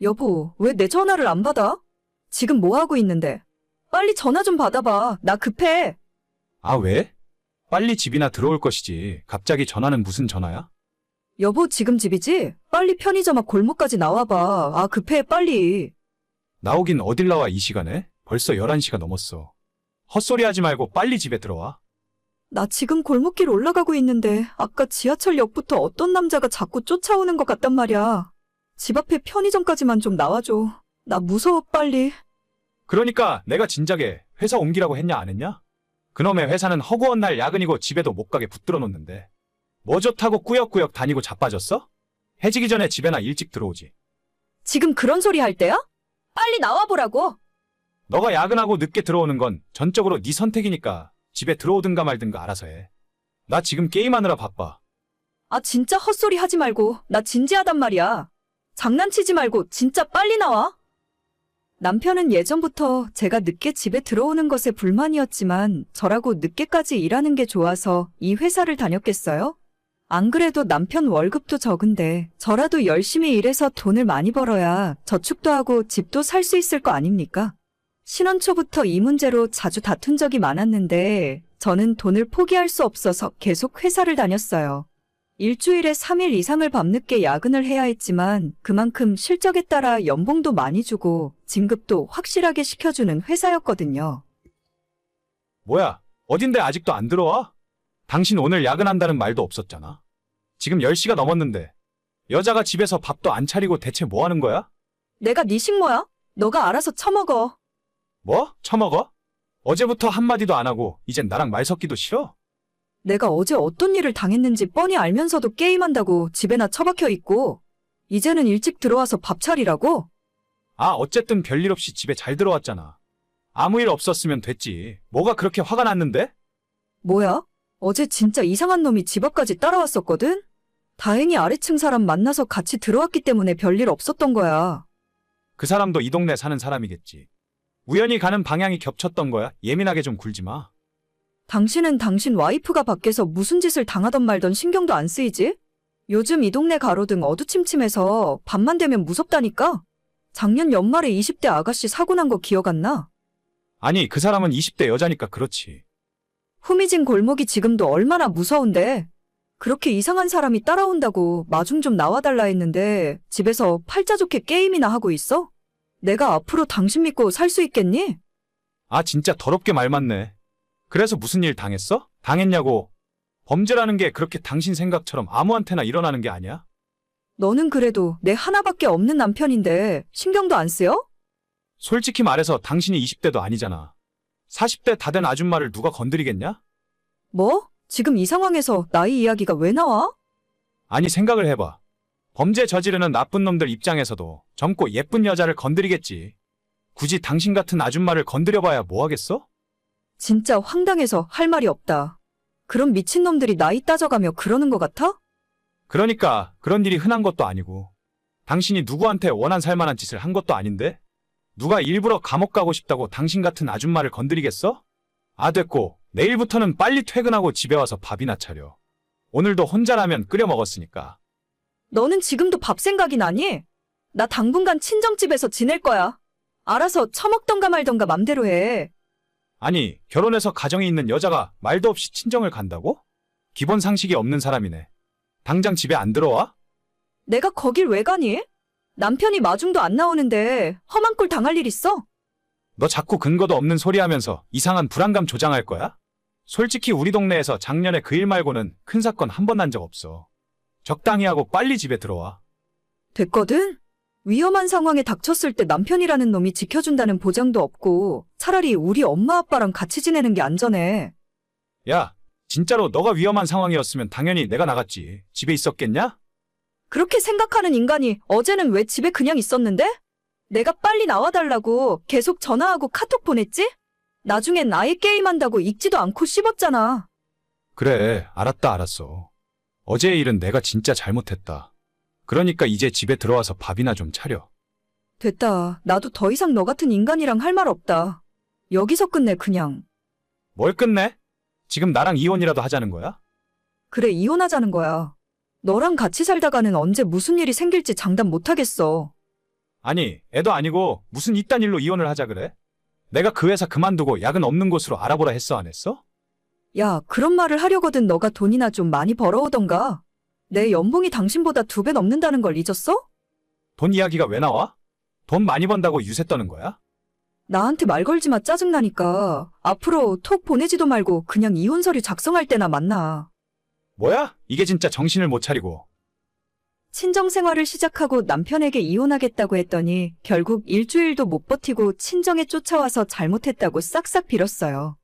여보, 왜 내 전화를 안 받아? 지금 뭐 하고 있는데? 빨리 전화 좀 받아봐. 나 급해. 아, 왜? 빨리 집이나 들어올 것이지. 갑자기 전화는 무슨 전화야? 여보, 지금 집이지? 빨리 편의점 앞 골목까지 나와봐. 아, 급해, 빨리. 나오긴 어딜 나와 이 시간에? 벌써 11시가 넘었어. 헛소리 하지 말고 빨리 집에 들어와. 나 지금 골목길 올라가고 있는데, 아까 지하철역부터 어떤 남자가 자꾸 쫓아오는 것 같단 말이야. 집 앞에 편의점까지만 좀 나와줘. 나 무서워, 빨리. 그러니까 내가 진작에 회사 옮기라고 했냐 안 했냐? 그놈의 회사는 허구한 날 야근이고 집에도 못 가게 붙들어 놓는데. 뭐 좋다고 꾸역꾸역 다니고 자빠졌어? 해지기 전에 집에나 일찍 들어오지. 지금 그런 소리 할 때야? 빨리 나와보라고. 너가 야근하고 늦게 들어오는 건 전적으로 네 선택이니까 집에 들어오든가 말든가 알아서 해. 나 지금 게임하느라 바빠. 아, 진짜 헛소리 하지 말고. 나 진지하단 말이야. 장난치지 말고 진짜 빨리 나와. 남편은 예전부터 제가 늦게 집에 들어오는 것에 불만이었지만 저라고 늦게까지 일하는 게 좋아서 이 회사를 다녔겠어요? 안 그래도 남편 월급도 적은데 저라도 열심히 일해서 돈을 많이 벌어야 저축도 하고 집도 살 수 있을 거 아닙니까? 신혼 초부터 이 문제로 자주 다툰 적이 많았는데 저는 돈을 포기할 수 없어서 계속 회사를 다녔어요. 일주일에 3일 이상을 밤늦게 야근을 해야 했지만 그만큼 실적에 따라 연봉도 많이 주고 진급도 확실하게 시켜주는 회사였거든요. 뭐야, 어딘데 아직도 안 들어와? 당신 오늘 야근한다는 말도 없었잖아. 지금 10시가 넘었는데. 여자가 집에서 밥도 안 차리고 대체 뭐 하는 거야? 내가 네 식모야? 너가 알아서 처먹어. 뭐? 처먹어? 어제부터 한마디도 안 하고 이젠 나랑 말 섞기도 싫어? 내가 어제 어떤 일을 당했는지 뻔히 알면서도 게임한다고 집에나 처박혀 있고 이제는 일찍 들어와서 밥 차리라고? 아, 어쨌든 별일 없이 집에 잘 들어왔잖아. 아무 일 없었으면 됐지. 뭐가 그렇게 화가 났는데? 뭐야? 어제 진짜 이상한 놈이 집 앞까지 따라왔었거든? 다행히 아래층 사람 만나서 같이 들어왔기 때문에 별일 없었던 거야. 그 사람도 이 동네 사는 사람이겠지. 우연히 가는 방향이 겹쳤던 거야. 예민하게 좀 굴지 마. 당신은 당신 와이프가 밖에서 무슨 짓을 당하던 말던 신경도 안 쓰이지? 요즘 이 동네 가로등 어두침침해서 밤만 되면 무섭다니까? 작년 연말에 20대 아가씨 사고 난 거 기억 안 나? 아니, 그 사람은 20대 여자니까 그렇지. 후미진 골목이 지금도 얼마나 무서운데? 그렇게 이상한 사람이 따라온다고 마중 좀 나와달라 했는데 집에서 팔자 좋게 게임이나 하고 있어? 내가 앞으로 당신 믿고 살 수 있겠니? 아, 진짜 더럽게 말 맞네. 그래서 무슨 일 당했어? 당했냐고. 범죄라는 게 그렇게 당신 생각처럼 아무한테나 일어나는 게 아니야? 너는 그래도 내 하나밖에 없는 남편인데 신경도 안 쓰여? 솔직히 말해서 당신이 20대도 아니잖아. 40대 다 된 아줌마를 누가 건드리겠냐? 뭐? 지금 이 상황에서 나이 이야기가 왜 나와? 아니, 생각을 해봐. 범죄 저지르는 나쁜 놈들 입장에서도 젊고 예쁜 여자를 건드리겠지. 굳이 당신 같은 아줌마를 건드려봐야 뭐 하겠어? 진짜 황당해서 할 말이 없다. 그런 미친놈들이 나이 따져가며 그러는 것 같아? 그러니까 그런 일이 흔한 것도 아니고 당신이 누구한테 원한 살만한 짓을 한 것도 아닌데 누가 일부러 감옥 가고 싶다고 당신 같은 아줌마를 건드리겠어? 아 됐고 내일부터는 빨리 퇴근하고 집에 와서 밥이나 차려. 오늘도 혼자라면 끓여 먹었으니까. 너는 지금도 밥 생각이 나니? 나 당분간 친정집에서 지낼 거야. 알아서 처먹던가 말던가 맘대로 해. 아니 결혼해서 가정이 있는 여자가 말도 없이 친정을 간다고? 기본 상식이 없는 사람이네. 당장 집에 안 들어와? 내가 거길 왜 가니? 남편이 마중도 안 나오는데 험한 꼴 당할 일 있어? 너 자꾸 근거도 없는 소리 하면서 이상한 불안감 조장할 거야? 솔직히 우리 동네에서 작년에 그 일 말고는 큰 사건 한 번 난 적 없어. 적당히 하고 빨리 집에 들어와. 됐거든? 위험한 상황에 닥쳤을 때 남편이라는 놈이 지켜준다는 보장도 없고 차라리 우리 엄마 아빠랑 같이 지내는 게 안전해. 야, 진짜로 너가 위험한 상황이었으면 당연히 내가 나갔지. 집에 있었겠냐? 그렇게 생각하는 인간이 어제는 왜 집에 그냥 있었는데? 내가 빨리 나와달라고 계속 전화하고 카톡 보냈지? 나중엔 아예 게임한다고 읽지도 않고 씹었잖아. 그래, 알았다, 알았어. 어제의 일은 내가 진짜 잘못했다. 그러니까 이제 집에 들어와서 밥이나 좀 차려. 됐다. 나도 더 이상 너 같은 인간이랑 할 말 없다. 여기서 끝내, 그냥. 뭘 끝내? 지금 나랑 이혼이라도 하자는 거야? 그래, 이혼하자는 거야. 너랑 같이 살다가는 언제 무슨 일이 생길지 장담 못하겠어. 아니, 애도 아니고 무슨 이딴 일로 이혼을 하자 그래? 내가 그 회사 그만두고 야근 없는 곳으로 알아보라 했어 안 했어? 야, 그런 말을 하려거든 너가 돈이나 좀 많이 벌어오던가. 내 연봉이 당신보다 두 배 넘는다는 걸 잊었어? 돈 이야기가 왜 나와? 돈 많이 번다고 유세 떠는 거야? 나한테 말 걸지 마 짜증나니까. 앞으로 톡 보내지도 말고 그냥 이혼 서류 작성할 때나 만나. 뭐야? 이게 진짜 정신을 못 차리고. 친정 생활을 시작하고 남편에게 이혼하겠다고 했더니 결국 일주일도 못 버티고 친정에 쫓아와서 잘못했다고 싹싹 빌었어요.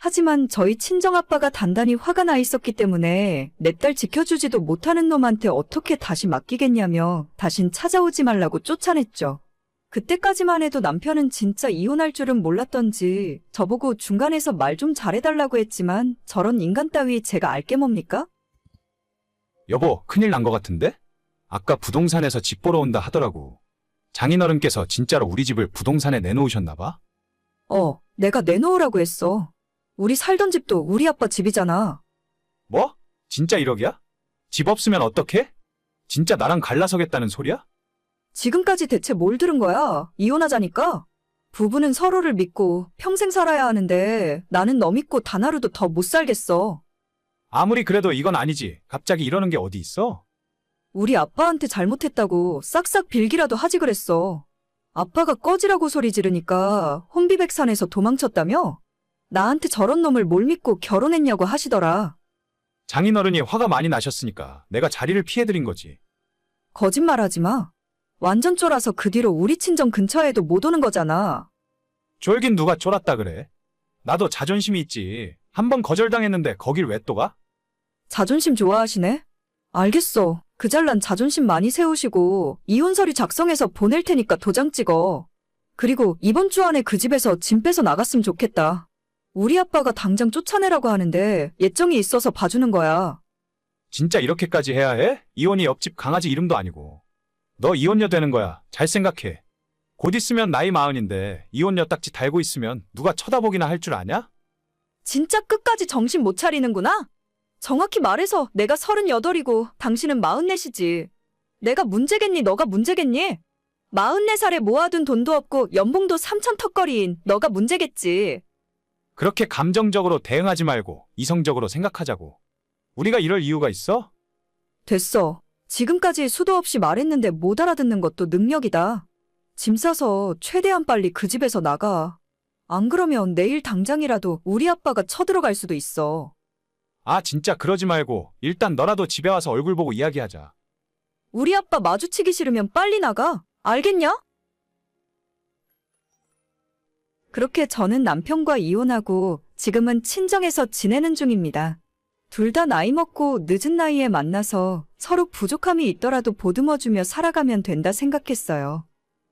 하지만 저희 친정 아빠가 단단히 화가 나 있었기 때문에 내 딸 지켜주지도 못하는 놈한테 어떻게 다시 맡기겠냐며 다신 찾아오지 말라고 쫓아냈죠. 그때까지만 해도 남편은 진짜 이혼할 줄은 몰랐던지 저보고 중간에서 말 좀 잘해달라고 했지만 저런 인간 따위 제가 알게 뭡니까? 여보, 큰일 난 것 같은데? 아까 부동산에서 집 보러 온다 하더라고. 장인어른께서 진짜로 우리 집을 부동산에 내놓으셨나 봐? 어, 내가 내놓으라고 했어. 우리 살던 집도 우리 아빠 집이잖아. 뭐? 진짜 1억이야? 집 없으면 어떡해? 진짜 나랑 갈라서겠다는 소리야? 지금까지 대체 뭘 들은 거야? 이혼하자니까? 부부는 서로를 믿고 평생 살아야 하는데 나는 너 믿고 단 하루도 더 못 살겠어. 아무리 그래도 이건 아니지. 갑자기 이러는 게 어디 있어? 우리 아빠한테 잘못했다고 싹싹 빌기라도 하지 그랬어. 아빠가 꺼지라고 소리 지르니까 혼비백산에서 도망쳤다며? 나한테 저런 놈을 뭘 믿고 결혼했냐고 하시더라. 장인어른이 화가 많이 나셨으니까 내가 자리를 피해드린 거지. 거짓말하지 마. 완전 쫄아서 그 뒤로 우리 친정 근처에도 못 오는 거잖아. 쫄긴 누가 쫄았다 그래? 나도 자존심이 있지. 한 번 거절당했는데 거길 왜 또 가? 자존심 좋아하시네? 알겠어. 그 잘난 자존심 많이 세우시고 이혼 서류 작성해서 보낼 테니까 도장 찍어. 그리고 이번 주 안에 그 집에서 짐 빼서 나갔으면 좋겠다. 우리 아빠가 당장 쫓아내라고 하는데 예정이 있어서 봐주는 거야. 진짜 이렇게까지 해야 해? 이혼이 옆집 강아지 이름도 아니고. 너 이혼녀 되는 거야. 잘 생각해. 곧 있으면 나이 마흔인데 이혼녀 딱지 달고 있으면 누가 쳐다보기나 할 줄 아냐? 진짜 끝까지 정신 못 차리는구나? 정확히 말해서 내가 서른여덟이고 당신은 마흔넷이지. 내가 문제겠니? 너가 문제겠니? 마흔네 살에 모아둔 돈도 없고 연봉도 삼천 턱걸이인 너가 문제겠지. 그렇게 감정적으로 대응하지 말고 이성적으로 생각하자고. 우리가 이럴 이유가 있어? 됐어. 지금까지 수도 없이 말했는데 못 알아듣는 것도 능력이다. 짐 싸서 최대한 빨리 그 집에서 나가. 안 그러면 내일 당장이라도 우리 아빠가 쳐들어갈 수도 있어. 아, 진짜 그러지 말고 일단 너라도 집에 와서 얼굴 보고 이야기하자. 우리 아빠 마주치기 싫으면 빨리 나가. 알겠냐? 그렇게 저는 남편과 이혼하고 지금은 친정에서 지내는 중입니다. 둘 다 나이 먹고 늦은 나이에 만나서 서로 부족함이 있더라도 보듬어주며 살아가면 된다 생각했어요.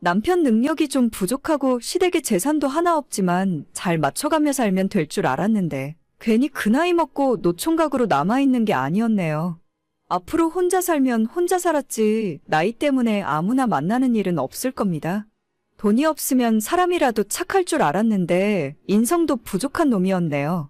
남편 능력이 좀 부족하고 시댁에 재산도 하나 없지만 잘 맞춰가며 살면 될 줄 알았는데 괜히 그 나이 먹고 노총각으로 남아있는 게 아니었네요. 앞으로 혼자 살면 혼자 살았지 나이 때문에 아무나 만나는 일은 없을 겁니다. 돈이 없으면 사람이라도 착할 줄 알았는데 인성도 부족한 놈이었네요.